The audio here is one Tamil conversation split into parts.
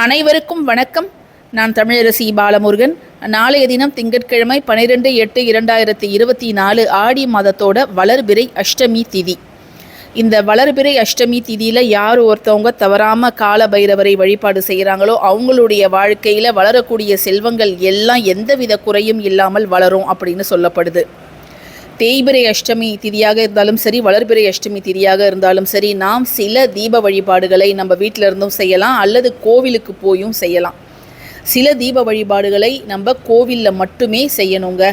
அனைவருக்கும் வணக்கம். நான் தமிழரசி பாலமுருகன். நாளைய தினம் திங்கட்கிழமை பன்னிரெண்டு எட்டு இரண்டாயிரத்தி இருபத்தி நாலு ஆடி மாதத்தோட வளர்பிறை அஷ்டமி திதி. இந்த வளர்பிறை அஷ்டமி திதியில் யார் ஒருத்தவங்க தவறாமல் கால பைரவரை வழிபாடு செய்கிறாங்களோ அவங்களுடைய வாழ்க்கையில் வளரக்கூடிய செல்வங்கள் எல்லாம் எந்தவித குறையும் இல்லாமல் வளரும் அப்படின்னு சொல்லப்படுது. தேய்பிரை அஷ்டமி திதியாக இருந்தாலும் சரி வளர்பிறை அஷ்டமி திதியாக இருந்தாலும் சரி நாம் சில தீப வழிபாடுகளை நம்ம வீட்டில் இருந்தும் செய்யலாம் அல்லது கோவிலுக்கு போயும் செய்யலாம். சில தீப வழிபாடுகளை நம்ம கோவிலில் மட்டுமே செய்யணுங்க.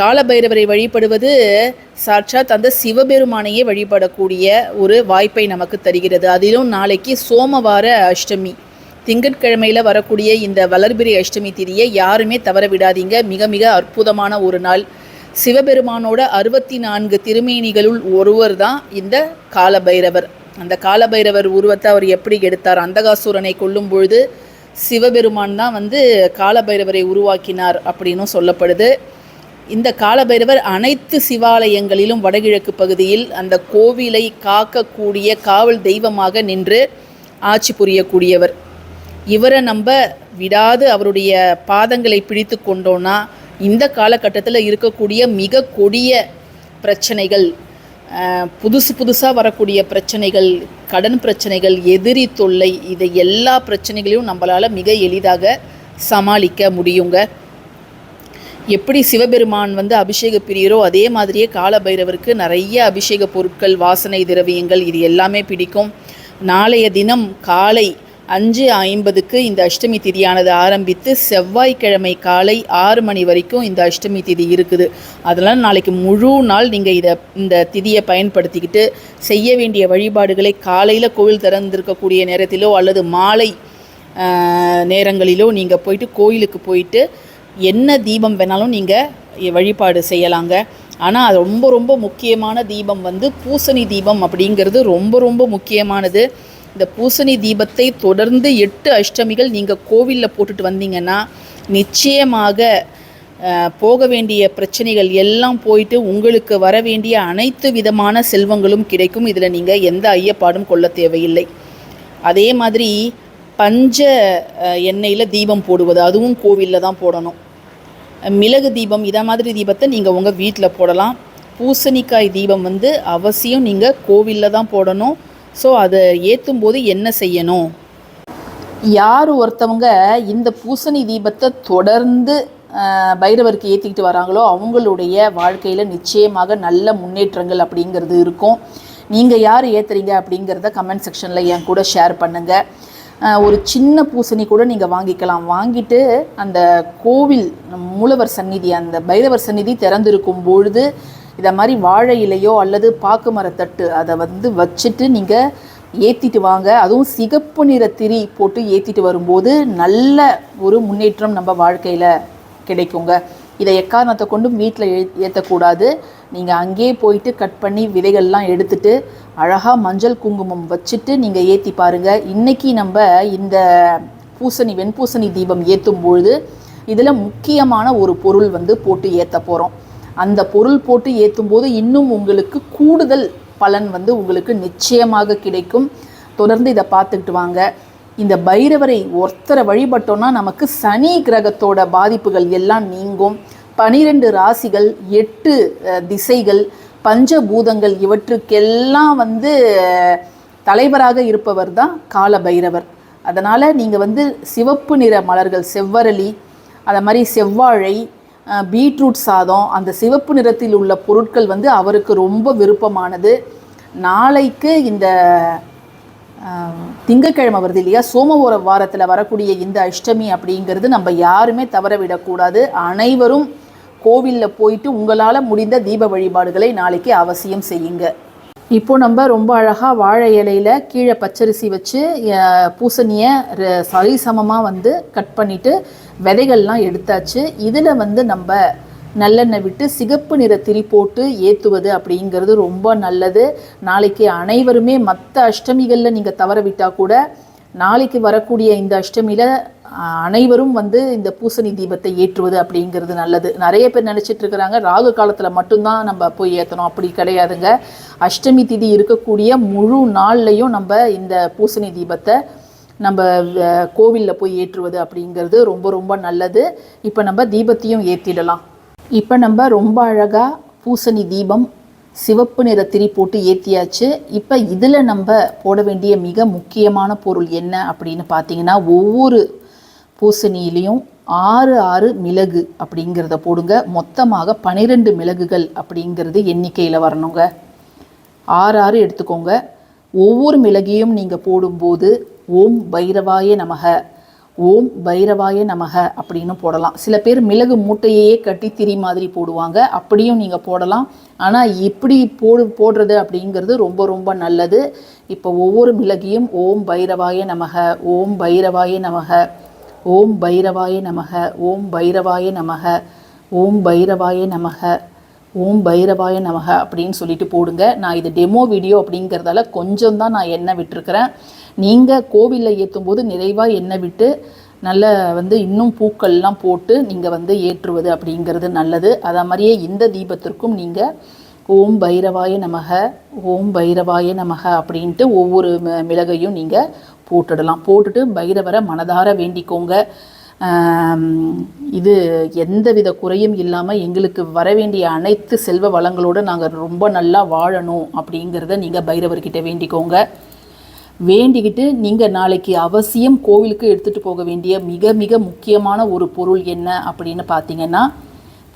காலபைரவரை வழிபடுவது சாட்சாத் அந்த சிவபெருமானையே வழிபடக்கூடிய ஒரு வாய்ப்பை நமக்கு தருகிறது. அதிலும் நாளைக்கு சோமவார அஷ்டமி. திங்கட்கிழமையில் வரக்கூடிய இந்த வளர்பிறை அஷ்டமி திதியை யாருமே தவற விடாதீங்க. மிக மிக அற்புதமான ஒரு நாள். சிவபெருமானோட அறுபத்தி நான்கு திருமேனிகளுள் ஒருவர் தான் இந்த காலபைரவர். அந்த காலபைரவர் உருவத்தை அவர் எப்படி எடுத்தார்? அந்தகாசூரனை கொல்லும் பொழுது சிவபெருமான் தான் வந்து காலபைரவரை உருவாக்கினார் அப்படின்னும் சொல்லப்படுது. இந்த காலபைரவர் அனைத்து சிவாலயங்களிலும் வடகிழக்கு பகுதியில் அந்த கோவிலை காக்கக்கூடிய காவல் தெய்வமாக நின்று ஆட்சி புரியக்கூடியவர். இவரை நம்ம விடாது அவருடைய பாதங்களை பிடித்து கொண்டோன்னா இந்த காலகட்டத்தில் இருக்கக்கூடிய மிக கொடிய பிரச்சனைகள் புதுசு புதுசாக வரக்கூடிய பிரச்சனைகள் கடன் பிரச்சனைகள் எதிரி தொல்லை இதை எல்லா பிரச்சனைகளையும் நம்மளால் மிக எளிதாக சமாளிக்க முடியுங்க. எப்படி சிவபெருமான் வந்து அபிஷேக பிரியரோ அதே மாதிரியே காலபைரவருக்கு நிறைய அபிஷேக பொருட்கள் வாசனை திரவியங்கள் இது எல்லாமே பிடிக்கும். நாளைய தினம் காலை அஞ்சு ஐம்பதுக்கு இந்த அஷ்டமி திதியானது ஆரம்பித்து செவ்வாய்க்கிழமை காலை ஆறு மணி வரைக்கும் இந்த அஷ்டமி திதி இருக்குது. அதனால் நாளைக்கு முழு நாள் நீங்கள் இதை இந்த திதியை பயன்படுத்திக்கிட்டு செய்ய வேண்டிய வழிபாடுகளை காலையில் கோவில் திறந்திருக்கக்கூடிய நேரத்திலோ அல்லது மாலை நேரங்களிலோ நீங்கள் போயிட்டு கோயிலுக்கு போயிட்டு என்ன தீபம் வேணாலும் நீங்கள் வழிபாடு செய்யலாங்க. ஆனால் அது ரொம்ப ரொம்ப முக்கியமான தீபம் வந்து பூசணி தீபம் அப்படிங்கிறது ரொம்ப ரொம்ப முக்கியமானது. இந்த பூசணி தீபத்தை தொடர்ந்து எட்டு அஷ்டமிகள் நீங்கள் கோவிலில் போட்டுட்டு வந்தீங்கன்னா நிச்சயமாக போக வேண்டிய பிரச்சனைகள் எல்லாம் போயிட்டு உங்களுக்கு வர வேண்டிய அனைத்து விதமான செல்வங்களும் கிடைக்கும். இதில் நீங்கள் எந்த ஐயப்பாடும் கொள்ள தேவையில்லை. அதே மாதிரி பஞ்ச எண்ணெயில் தீபம் போடுவது அதுவும் கோவிலில் தான் போடணும். மிளகு தீபம் இதை மாதிரி தீபத்தை நீங்கள் உங்கள் வீட்டில் போடலாம். பூசணிக்காய் தீபம் வந்து அவசியம் நீங்கள் கோவிலில் தான் போடணும். ஸோ அதை ஏற்றும் போது என்ன செய்யணும்? யார் ஒருத்தவங்க இந்த பூசணி தீபத்தை தொடர்ந்து பைரவருக்கு ஏற்றிக்கிட்டு வராங்களோ அவங்களுடைய வாழ்க்கையில் நிச்சயமாக நல்ல முன்னேற்றங்கள் அப்படிங்கிறது இருக்கும். நீங்கள் யார் ஏற்றுறீங்க அப்படிங்கிறத கமெண்ட் செக்ஷனில் என் கூட ஷேர் பண்ணுங்கள் ஒரு சின்ன பூசணி கூட நீங்கள் வாங்கிக்கலாம். வாங்கிட்டு அந்த கோவில் மூலவர் சந்நிதி அந்த பைரவர் சந்நிதி திறந்திருக்கும் பொழுது இதை மாதிரி வாழை இலையோ அல்லது பாக்கு மரத்தட்டு அதை வந்து வச்சுட்டு நீங்கள் ஏற்றிட்டு வாங்க. அதுவும் சிகப்பு நிற திரி போட்டு ஏற்றிட்டு வரும்போது நல்ல ஒரு முன்னேற்றம் நம்ம வாழ்க்கையில் கிடைக்குங்க. இதை எக்காரணத்தை கொண்டும் வீட்டில் ஏற்றக்கூடாது நீங்கள் அங்கேயே போயிட்டு கட் பண்ணி விதைகள்லாம் எடுத்துட்டு அழகாக மஞ்சள் குங்குமம் வச்சுட்டு நீங்கள் ஏற்றி பாருங்கள் இன்றைக்கி நம்ம இந்த பூசணி வெண்பூசணி தீபம் ஏற்றும் பொழுது இதில் முக்கியமான ஒரு பொருள் வந்து போட்டு ஏற்ற போகிறோம் அந்த பொருள் போட்டு ஏற்றும் போது இன்னும் உங்களுக்கு கூடுதல் பலன் வந்து உங்களுக்கு நிச்சயமாக கிடைக்கும். தொடர்ந்து இதை பார்த்துக்கிட்டு வாங்க. இந்த பைரவரை ஒருத்தரை வழிபட்டோன்னா நமக்கு சனி கிரகத்தோட பாதிப்புகள் எல்லாம் நீங்கும். பனிரெண்டு ராசிகள் எட்டு திசைகள் பஞ்சபூதங்கள் இவற்றுக்கெல்லாம் வந்து தலைவராக இருப்பவர் தான் கால பைரவர் அதனால் நீங்கள் வந்து சிவப்பு நிற மலர்கள் செவ்வரளி அதை மாதிரி செவ்வாழை பீட்ரூட் சாதம் அந்த சிவப்பு நிறத்தில் உள்ள பொருட்கள் வந்து அவருக்கு ரொம்ப விருப்பமானது. நாளைக்கு இந்த திங்கக்கிழமை திங்கட்கிழமை வருது இல்லையா? சோமவார வாரத்தில் வரக்கூடிய இந்த அஷ்டமி அப்படிங்கிறது நம்ம யாருமே தவற விடக்கூடாது. அனைவரும் கோவிலில் போயிட்டு உங்களால் முடிந்த தீப வழிபாடுகளை நாளைக்கு அவசியம் செய்யுங்க. இப்போ நம்ம ரொம்ப அழகாக வாழை இலையில கீழே பச்சரிசி வச்சு பூசணியை சரி சரிசமமாக வந்து கட் பண்ணிவிட்டு விதைகள்லாம் எடுத்தாச்சு. இதில் வந்து நம்ம நல்லெண்ணெய் விட்டு சிகப்பு நிற திரி போட்டு ஏற்றுவது அப்படிங்கிறது ரொம்ப நல்லது. நாளைக்கு அனைவருமே மற்ற அஷ்டமிகளில் நீங்கள் தவற விட்டால் கூட நாளைக்கு வரக்கூடிய இந்த அஷ்டமியில் அனைவரும் வந்து இந்த பூசணி தீபத்தை ஏற்றுவது அப்படிங்கிறது நல்லது. நிறைய பேர் நினச்சிட்டு இருக்கிறாங்க ராகு காலத்தில் மட்டும்தான் நம்ம போய் ஏற்றணும் அப்படி கிடையாதுங்க. அஷ்டமி திதி இருக்கக்கூடிய முழு நாள்லையும் நம்ம இந்த பூசணி தீபத்தை நம்ம கோவிலில் போய் ஏற்றுவது அப்படிங்கிறது ரொம்ப ரொம்ப நல்லது. இப்போ நம்ம தீபத்தையும் ஏற்றிடலாம் இப்போ நம்ம ரொம்ப அழகாக பூசணி தீபம் சிவப்பு நிற திரி போட்டு ஏற்றியாச்சு இப்போ இதில் நம்ம போட வேண்டிய மிக முக்கியமான பொருள் என்ன அப்படின்னு பார்த்தீங்கன்னா ஒவ்வொரு பூசணியிலையும் ஆறு ஆறு மிளகு அப்படிங்கிறத போடுங்க. மொத்தமாக பன்னிரெண்டு மிளகுகள் அப்படிங்கிறது எண்ணிக்கையில் வரணுங்க. ஆறு ஆறு எடுத்துக்கோங்க. ஒவ்வொரு மிளகையும் நீங்கள் போடும்போது ஓம் பைரவாய நமக ஓம் பைரவாய நமக அப்படின்னு போடலாம். சில பேர் மிளகு மூட்டையே கட்டி திரி மாதிரி போடுவாங்க. அப்படியும் நீங்கள் போடலாம். ஆனால் இப்படி போடு போடுறது அப்படிங்கிறது ரொம்ப ரொம்ப நல்லது. இப்போ ஒவ்வொரு மிளகையும் ஓம் பைரவாய நமக ஓம் பைரவாய நமக ஓம் பைரவாய நமக ஓம் பைரவாய நமக ஓம் பைரவாய நமக ஓம் பைரவாய நமக அப்படின்னு சொல்லிட்டு போடுங்க. நான் இது டெமோ வீடியோ அப்படிங்கிறதால கொஞ்சம் தான் நான் எண்ணெய் விட்டுருக்கிறேன். நீங்கள் கோவிலில் ஏற்றும் போது நிறைவாக எண்ணெய் விட்டு நல்ல வந்து இன்னும் பூக்கள்லாம் போட்டு நீங்கள் வந்து ஏற்றுவது அப்படிங்கிறது நல்லது. அதே மாதிரியே இந்த தீபத்திற்கும் நீங்கள் ஓம் பைரவாய நமக ஓம் பைரவாய நமக அப்படின்ட்டு ஒவ்வொரு மிளகையும் நீங்கள் போட்டுடலாம். போட்டுட்டு பைரவரை மனதார வேண்டிக்கோங்க. இது எந்தவித குறையும் இல்லாமல் எங்களுக்கு வர வேண்டிய அனைத்து செல்வ வளங்களோடு நாங்கள் ரொம்ப நல்லா வாழணும் அப்படிங்கிறத நீங்கள் பைரவர்கிட்ட வேண்டிக்கோங்க. வேண்டிக்கிட்டு நீங்கள் நாளைக்கு அவசியம் கோவிலுக்கு எடுத்துகிட்டு போக வேண்டிய மிக மிக முக்கியமான ஒரு பொருள் என்ன அப்படின்னு பார்த்தீங்கன்னா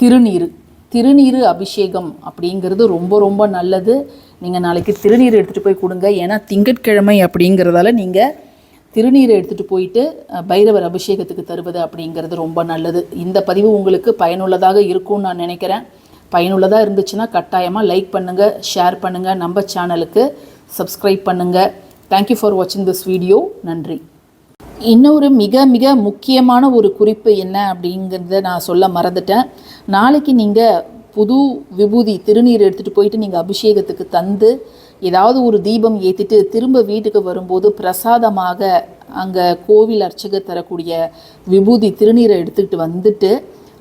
திருநீர். திருநீர் அபிஷேகம் அப்படிங்கிறது ரொம்ப ரொம்ப நல்லது. நீங்கள் நாளைக்கு திருநீர் எடுத்துகிட்டு போய் கொடுங்க. ஏன்னா திங்கட்கிழமை அப்படிங்கிறதால நீங்கள் திருநீரை எடுத்துகிட்டு போயிட்டு பைரவர் அபிஷேகத்துக்கு தருவது அப்படிங்கிறது ரொம்ப நல்லது. இந்த பதிவு உங்களுக்கு பயனுள்ளதாக இருக்கும்னு நான் நினைக்கிறேன். பயனுள்ளதாக இருந்துச்சுன்னா கட்டாயமாக லைக் பண்ணுங்கள் ஷேர் பண்ணுங்கள் நம்ம சேனலுக்கு சப்ஸ்கிரைப் பண்ணுங்கள் தேங்க்யூ ஃபார் வாட்சிங் திஸ் வீடியோ நன்றி. இன்னொரு மிக மிக முக்கியமான ஒரு குறிப்பு என்ன அப்படிங்கிறத நான் சொல்ல மறந்துட்டேன். நாளைக்கு நீங்கள் புது விபூதி திருநீர் எடுத்துகிட்டு போயிட்டு நீங்கள் அபிஷேகத்துக்கு தந்து ஏதாவது ஒரு தீபம் ஏற்றிட்டு திரும்ப வீட்டுக்கு வரும்போது பிரசாதமாக அங்கே கோவில் அர்ச்சகர் தரக்கூடிய விபூதி திருநீரை எடுத்துக்கிட்டு வந்துட்டு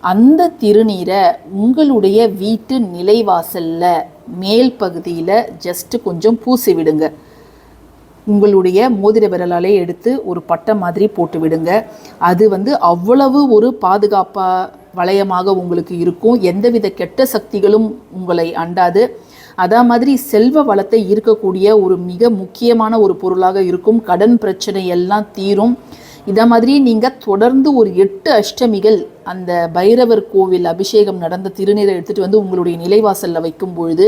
அந்த திருநீரை உங்களுடைய வீட்டு நிலைவாசலில் மேல் பகுதியில் ஜஸ்ட்டு கொஞ்சம் பூசி விடுங்க உங்களுடைய மோதிர விரலாலே எடுத்து ஒரு பட்டை மாதிரி போட்டு விடுங்க. அது வந்து அவ்வளவு ஒரு பாதுகாப்பா வளையமாக உங்களுக்கு இருக்கும். எந்தவித கெட்ட சக்திகளும் உங்களை அண்டாது. அதே மாதிரி செல்வ வளத்தை ஈர்க்கக்கூடிய ஒரு மிக முக்கியமான ஒரு பொருளாக இருக்கும். கடன் பிரச்சனை எல்லாம் தீரும். இதை மாதிரி நீங்கள் தொடர்ந்து ஒரு எட்டு அஷ்டமிகள் அந்த பைரவர் கோவில் அபிஷேகம் நடந்த திருநீரை எடுத்துகிட்டு வந்து உங்களுடைய நிலைவாசலில் வைக்கும் பொழுது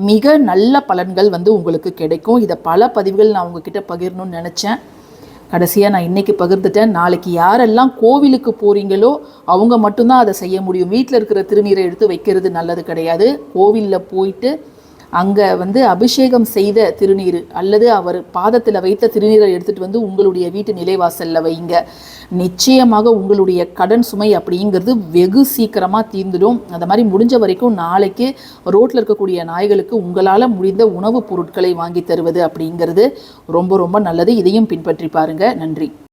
மிக நல்ல பலன்கள் வந்து உங்களுக்கு கிடைக்கும். இதை பல பதிவுகள் நான் உங்ககிட்ட பகிரணும்னு நினச்சேன். கடைசியாக நான் இன்றைக்கி பகிர்ந்துட்டேன். நாளைக்கு யாரெல்லாம் கோவிலுக்கு போகிறீங்களோ அவங்க மட்டும்தான் அதை செய்ய முடியும். வீட்டில் இருக்கிற திருநீரை எடுத்து வைக்கிறது நல்லது கிடையாது. கோவிலில் போயிட்டு அங்கே வந்து அபிஷேகம் செய்த திருநீர் அல்லது அவர் பாதத்தில் வைத்த திருநீரை எடுத்துகிட்டு வந்து உங்களுடைய வீட்டு நிலைவாசலில் வைங்க. நிச்சயமாக உங்களுடைய கடன் சுமை அப்படிங்கிறது வெகு சீக்கிரமாக தீர்ந்துடும். அந்த மாதிரி முடிஞ்ச வரைக்கும் நாளைக்கு ரோட்டில் இருக்கக்கூடிய நாய்களுக்கு உங்களால் முடிந்த உணவுப் பொருட்களை வாங்கி தருவது அப்படிங்கிறது ரொம்ப ரொம்ப நல்லது. இதையும் பின்பற்றி பாருங்கள் நன்றி.